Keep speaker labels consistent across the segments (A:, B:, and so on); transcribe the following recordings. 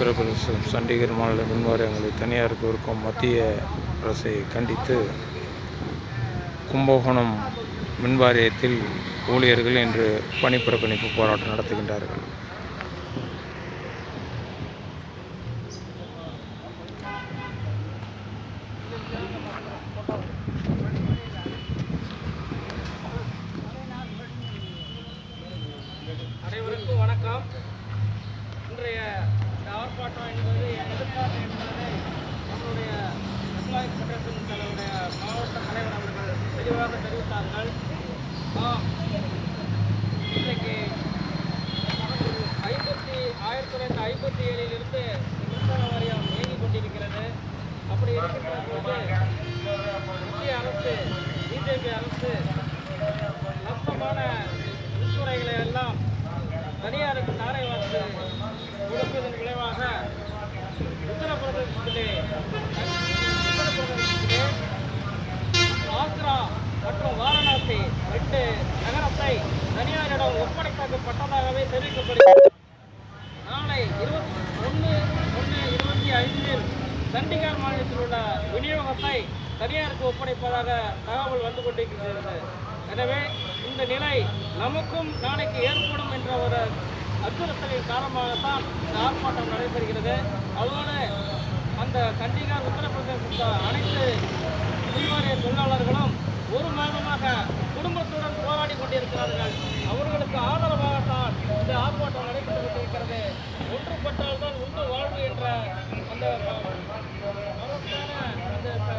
A: உத்தரப்பிரதேசம் சண்டிகர் மாநில மின்வாரியங்களை தனியாருக்கு இருக்கும் மத்திய அரசை கண்டித்து கும்பகோணம் மின்வாரியத்தில் ஊழியர்கள் இன்று பணிப்புறக்கணிப்பு போராட்டம் நடத்துகின்றார்கள்.
B: அனைவருக்கும் வணக்கம். இன்றைய இந்த ஆர்ப்பாட்டம் என்பது என் எதிர்பார்ப்பு என்பதை நம்மளுடைய எம்ப்ளாயிஸ் ஃபெடரேஷன் தலைவருடைய மாவட்ட தலைவர் அவர்கள் தெளிவாக தெரிவித்தார்கள். இன்றைக்கு ஐம்பத்தி ஆயிரத்தி தொள்ளாயிரத்தி ஐம்பத்தி ஏழிலிருந்து மின்சார வாரியம் இயங்கிக் கொண்டிருக்கிறது. அப்படி இருக்கின்ற போது மத்திய அரசு பிஜேபி அரசு உத்தரப்பிரதேசத்திலே ஆக்ரா மற்றும் வாரணாசி ரெண்டு நகரத்தை தனியாரிடம் ஒப்படைக்கப்பட்டதாகவே தெரிவிக்கப்படுகிறது. நாளை இருபத்தி ஒன்று ஒன்று இருபத்தி ஐந்தில் சண்டிகார் மாநிலத்தில் உள்ள விநியோகத்தை தனியாருக்கு ஒப்படைப்பதாக தகவல் வந்து கொண்டிருக்கிறது. எனவே இந்த நிலை நமக்கும் நாளைக்கு ஏற்படும் என்ற ஒரு அச்சுறுத்தலின் காரணமாகத்தான் இந்த ஆர்ப்பாட்டம் நடைபெறுகிறது. அதோடு அந்த சண்டிகர் உத்தரப்பிரதேச அனைத்து மின்வாரிய தொழிலாளர்களும் ஒரு மாதமாக குடும்பத்துடன் போராடி கொண்டிருக்கிறார்கள். அவர்களுக்கு ஆதரவாகத்தான் இந்த ஆர்ப்பாட்டம் நடைபெற்று கொண்டிருக்கிறது. ஒன்றுபட்டால் தான் உண்டு வாழ்வு என்ற அந்த அந்த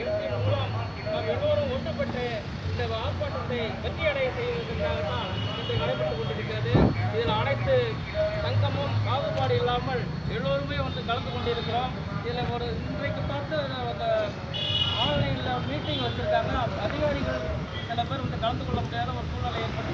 B: இடத்தின் மூலம் நாம் எல்லோரும் ஒன்றுபட்டு இந்த ஆர்ப்பாட்டத்தை வெற்றியடைய செய்வதற்காக தான் இன்று நடைபெற்றுக் கொண்டிருக்கிறது. இதில் அனைத்து சங்கமும் இல்லாமல் எல்லோருமே வந்து கலந்து கொண்டிருக்கிறோம். இதில் ஒரு இன்றைக்கு பார்த்து அந்த ஆன்லைனில் மீட்டிங் வச்சுருக்காங்க. அதிகாரிகள் சில பேர் வந்து கலந்து கொள்ள முடியாத ஒரு சூழ்நிலை ஏற்பட்டு